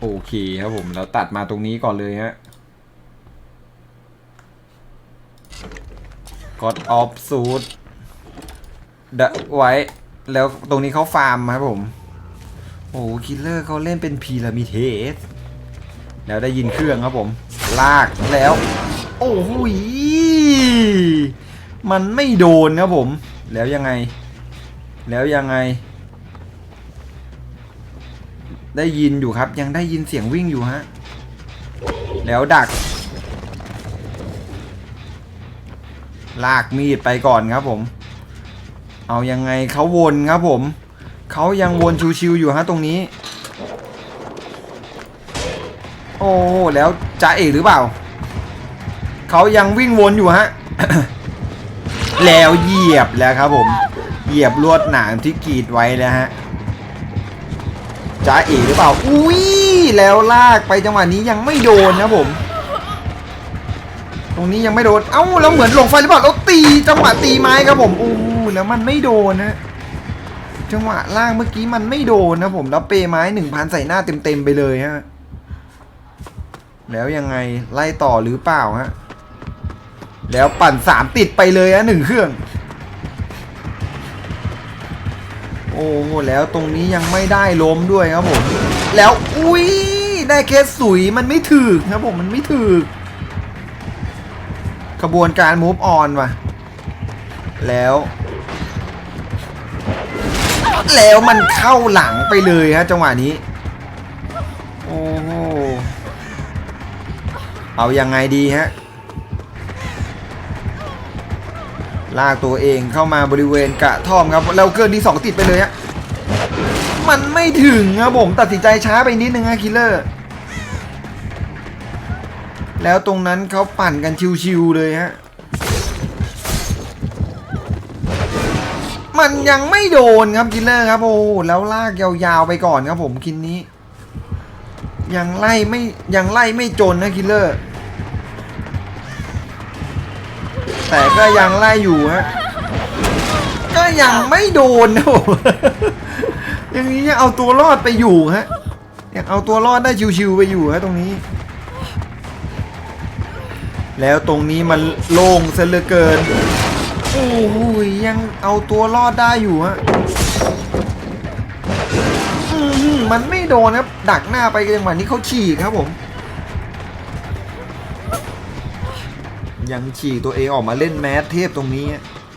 โอเคครับผมเราตัดมาตรงนี้ก่อนเลยฮะ God of Suit ดะไว้ แล้วตรงนี้เขาฟาร์มครับผม โอ้คิลเลอร์เขาเล่นเป็นพีระมิเทส แล้วได้ยินเครื่องครับผม ลากแล้ว โอ้โหมันไม่โดนครับผม แล้วยังไง แล้วยังไง ได้ยินอยู่ครับ ยังได้ยินเสียงวิ่งอยู่ฮะ แล้วดัก ลากมีดไปก่อนครับผม เอายังไงเขาวนครับผม เขายังวนชิวๆอยู่ฮะตรงนี้ โอ้แล้วจ่าเอกหรือเปล่า เขายังวิ่งวนอยู่ฮะ แล้วเหยียบแล้วครับผม เหยียบลวดหนามที่กีดไว้แล้วฮะ จ่าเอกหรือเปล่า อุ้ยแล้วลากไปจังหวะนี้ยังไม่โดนนะผม ตรงนี้ยังไม่โดน เอ้าแล้วเหมือนหลงไฟหรือเปล่าแล้วตีจังหวะตีไม้ครับผมอู้แล้วมันไม่โดนนะจังหวะล่างเมื่อกี้มันไม่โดนนะผมแล้วเปไม้หนึ่งพันใส่หน้าเต็มๆไปเลยฮะแล้วยังไงไล่ต่อหรือเปล่าฮะแล้วปั่นสามติดไปเลยฮะหนึ่งเครื่อง อ้โหแล้วตรงนี้ยังไม่ได้ล้มด้วยครับผม แล้วอุ้ยได้แค่สุยมันไม่ถึกครับผมมันไม่ถึกกระบวนการ move on ว่ะ แล้ว แล้วมันเข้าหลังไปเลยฮะจังหวะนี้ โอ้โหเอายังไงดีฮะ ลากตัวเองเข้ามาบริเวณกระท่อมครับแล้วเกินที่สองติดไปเลยฮะมันไม่ถึงครับผมตัดสินใจช้าไปนิดนึงฮะคิลเลอร์แล้วตรงนั้นเขาปั่นกันชิวๆเลยฮะมันยังไม่โดนครับคิลเลอร์ครับโอ้แล้วลากยาวๆไปก่อนครับผมคินนี้ ยังไล่ไม่ยังไล่ไม่จนนะคิลเลอร์ แต่ก็ยังไล่อยู่ฮะก็ยังไม่โดนนะผมอย่างนี้ยังเอาตัวรอดไปอยู่ฮะยังเอาตัวรอดได้ชิวๆไปอยู่ฮะตรงนี้ แล้วตรงนี้มันโล่งซะเหลือเกินโอ้โหยังเอาตัวรอดได้อยู่ฮะมันไม่โดนครับดักหน้าไปจังหวะนี้เขาฉีกครับผม ยังฉีกตัวเองออกมาเล่นแมสเทพตรงนี้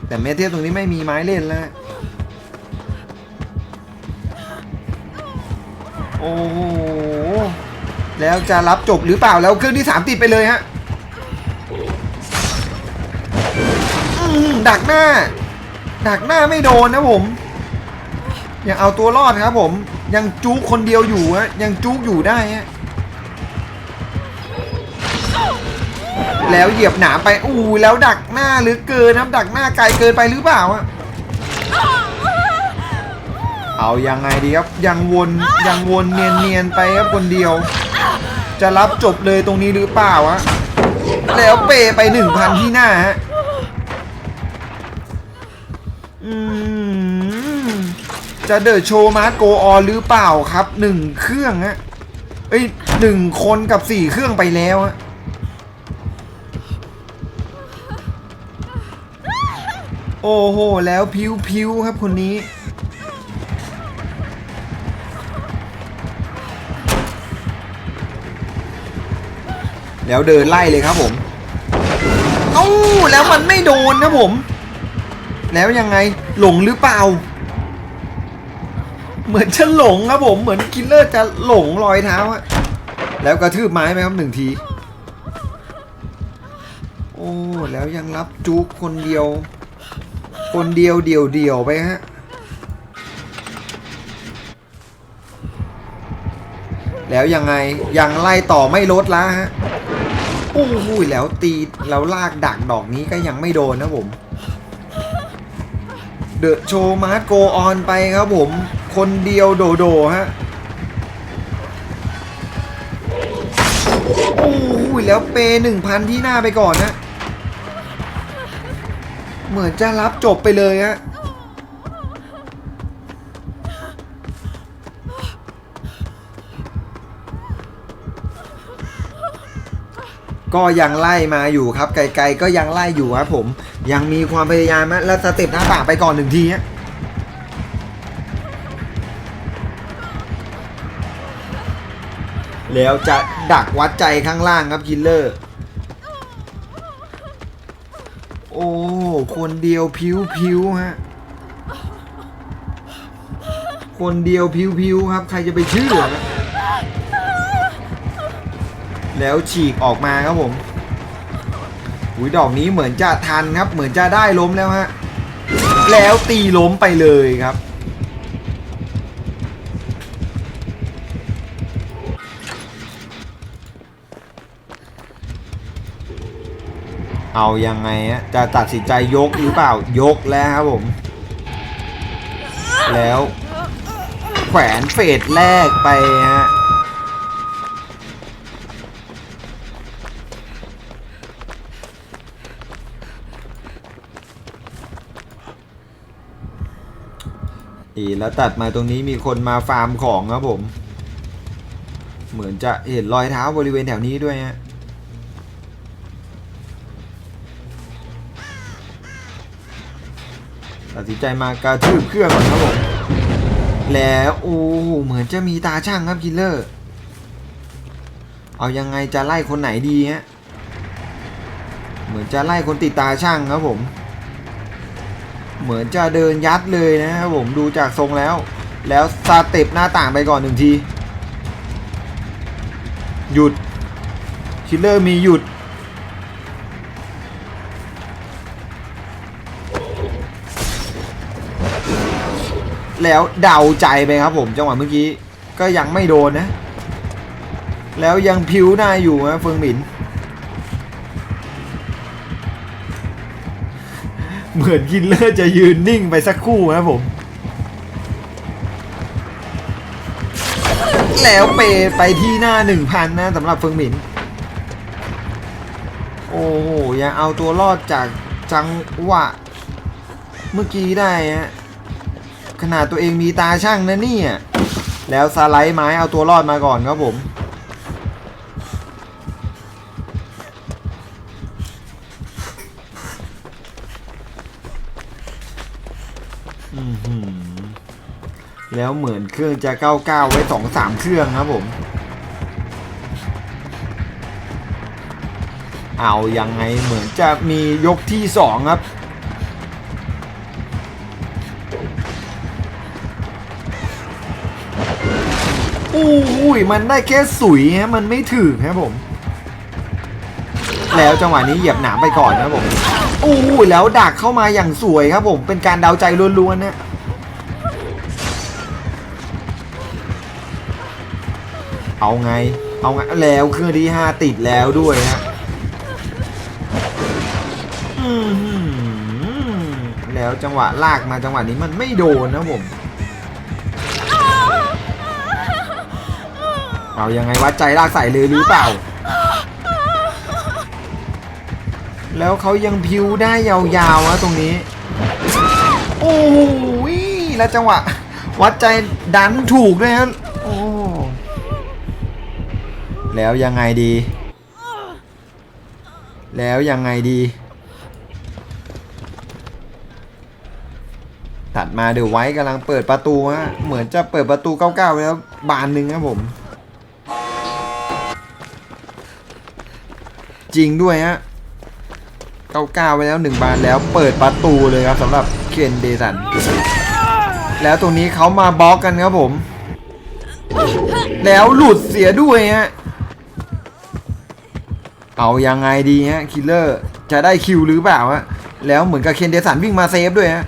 แต่แมสเทพตรงนี้ไม่มีไม้เล่นแล้วโอ้โหแล้วจะรับจบหรือเปล่าแล้วเครื่องที่สามติดไปเลยฮะอื้อหือดักหน้า ดักหน้าไม่โดนนะผม ยังเอาตัวรอดครับผม ยังจุกคนเดียวอยู่ฮะยังจุกอยู่ได้ฮะ แล้วเหยียบหนามไปอู้แล้วดักหน้าหรือเกินครับดักหน้าไกลเกินไปหรือเปล่าฮะเอายังไงดีครับยังวนยังวนเนียนๆไปครับคนเดียว จะรับจบเลยตรงนี้หรือเปล่าฮะแล้วเปไปหนึ่งพันที่หน้าฮะจะเดอะโชว์มาโกออนหรือเปล่าครับหนึ่งเครื่องฮะเอ้ยหนึ่งคนกับสี่เครื่องไปแล้วฮะ โอ้โห แล้วพิวพิวครับคนนี้ แล้วเดินไล่เลยครับผม เอ้า แล้วมันไม่โดนนะผม แล้วยังไงหลงหรือเปล่า เหมือนจะหลงครับผม เหมือนคิลเลอร์จะหลงรอยเท้าอะแล้วกระทืบไม้ไหมครับหนึ่งที โอ้ แล้วยังรับจุกคนเดียว คนเดียวเดี่ยวเดี่ยวไปฮะ แล้วยังไงยังไล่ต่อไม่ลดละฮะโอ้โหแล้วตีแล้วลากดักดอกนี้ก็ยังไม่โดนนะผมเดอะโชว์มาร์โกออนไปครับผม คนเดียวโดโดฮะโอ้โหแล้วเปหนึ่งพันที่หน้าไปก่อนนะ เหมือนจะรับจบไปเลยฮะก็ยังไล่มาอยู่ครับ ไกลๆก็ยังไล่อยู่ครับผม ยังมีความพยายามและสเต็ปหน้าปากไปก่อนหนึ่งทีฮะแล้วจะดักวัดใจข้างล่างครับคิลเลอร์ โอ้ คนเดียวพิวพิวฮะ คนเดียวพิวพิวครับ ใครจะไปเชื่อแล้วฉีกออกมาครับผมอุ้ยดอกนี้เหมือนจะทันครับ เหมือนจะได้ล้มแล้วฮะ แล้วตีล้มไปเลยครับ เอายังไงฮะจะตัดสินใจยกหรือเปล่ายกแล้วครับผม แล้วแขวนเฟสแรกไปฮะอีแล้วตัดมาตรงนี้มีคนมาฟาร์มของครับผม เหมือนจะเห็นรอยเท้าบริเวณแถวนี้ด้วยฮะ ตัดสินใจมากระทืบเครื่องก่อนครับผมแล้วโอ้เหมือนจะมีตาช่างครับคิลเลอร์ เอายังไงจะไล่คนไหนดีฮะเหมือนจะไล่คนติดตาช่างครับผม เหมือนจะเดินยัดเลยนะครับผมดูจากทรงแล้ว แล้วสเต็ปหน้าต่างไปก่อนหนึ่งที หยุดคิลเลอร์มีหยุด แล้วเดาใจไปครับผมจังหวะเมื่อกี้ก็ยังไม่โดนนะ แล้วยังพิวได้าอยู่นะเฟิงหมิน เหมือนกินเลอร์จะยืนนิ่งไปสักคู่นะผม แล้วเปไปที่หน้าหนึ่งพันนะสำหรับเฟิงหมิน โอ้โหยังเอาตัวรอดจากจังหวะ เมื่อกี้ได้ฮะ ขนาดตัวเองมีตาช่างนะเนี่ย แล้วสไลด์ไม้เอาตัวรอดมาก่อนครับผมอือหือแล้วเหมือนเครื่องจะก้าวก้าไว้สองสามเครื่องครับผม เอายังไงเหมือนจะมียกที่สองครับ อุ้ยมันได้แค่สุยฮะมันไม่ถึงครับผม แล้วจังหวะนี้เหยียบหนามไปก่อนครับผมอุ้ยแล้วดักเข้ามาอย่างสวยครับผม เป็นการเดาใจล้วนๆนะเอาไง เอาไงแล้วเครื่องที่ห้าติดแล้วด้วยฮะแล้วจังหวะลากมาจังหวะนี้มันไม่โดนนะผม เอายังไงวัดใจลากใส่เลยหรือเปล่า แล้วเขายังพิวได้ยาวๆนะตรงนี้ โอ้ยแล้วจังหวะ วัดใจดันถูกด้วยครับโอ้แล้วยังไงดี แล้วยังไงดี ถัดมาเดี๋ยวไว้กำลังเปิดประตูฮะ เหมือนจะเปิดประตูเก้าๆแล้วบานหนึ่งครับผม จริงด้วยฮะเก้าเก้าไปแล้วหนึ่งบานแล้วเปิดประตูเลยครับสำหรับเคนเดสัน แล้วตรงนี้เขามาบล็อกกันครับผม แล้วหลุดเสียด้วยฮะเอายังไงดีฮะคิลเลอร์จะได้คิวหรือเปล่าฮะแล้วเหมือนกับเคนเดสันวิ่งมาเซฟด้วยฮะ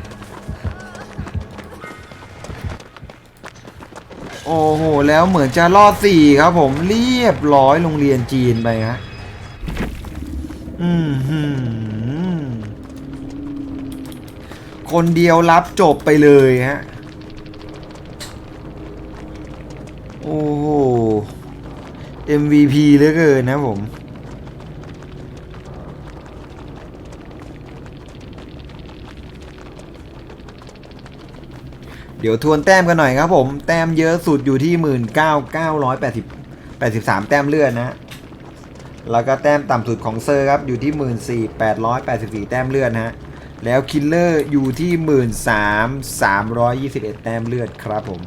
โอ้โห แล้วเหมือนจะรอดสี่ครับผมเรียบร้อยโรงเรียนจีนไปฮะ อืมหืมคนเดียวรับจบไปเลยฮะ โอ้โห MVP เหลือเกินนะผม เดี๋ยวทวนแต้มกันหน่อยครับผม แต้มเยอะสุดอยู่ที่หมื่นเก้าเก้าร้อยแปดสิบแปดสิบสามแต้มเลือดนะ แล้วก็แต้มต่ำสุดของเซอร์ครับ อยู่ที่ 14,884 แต้มเลือดนะฮะ แล้วคิลเลอร์อยู่ที่ 13,321 แต้มเลือดครับผม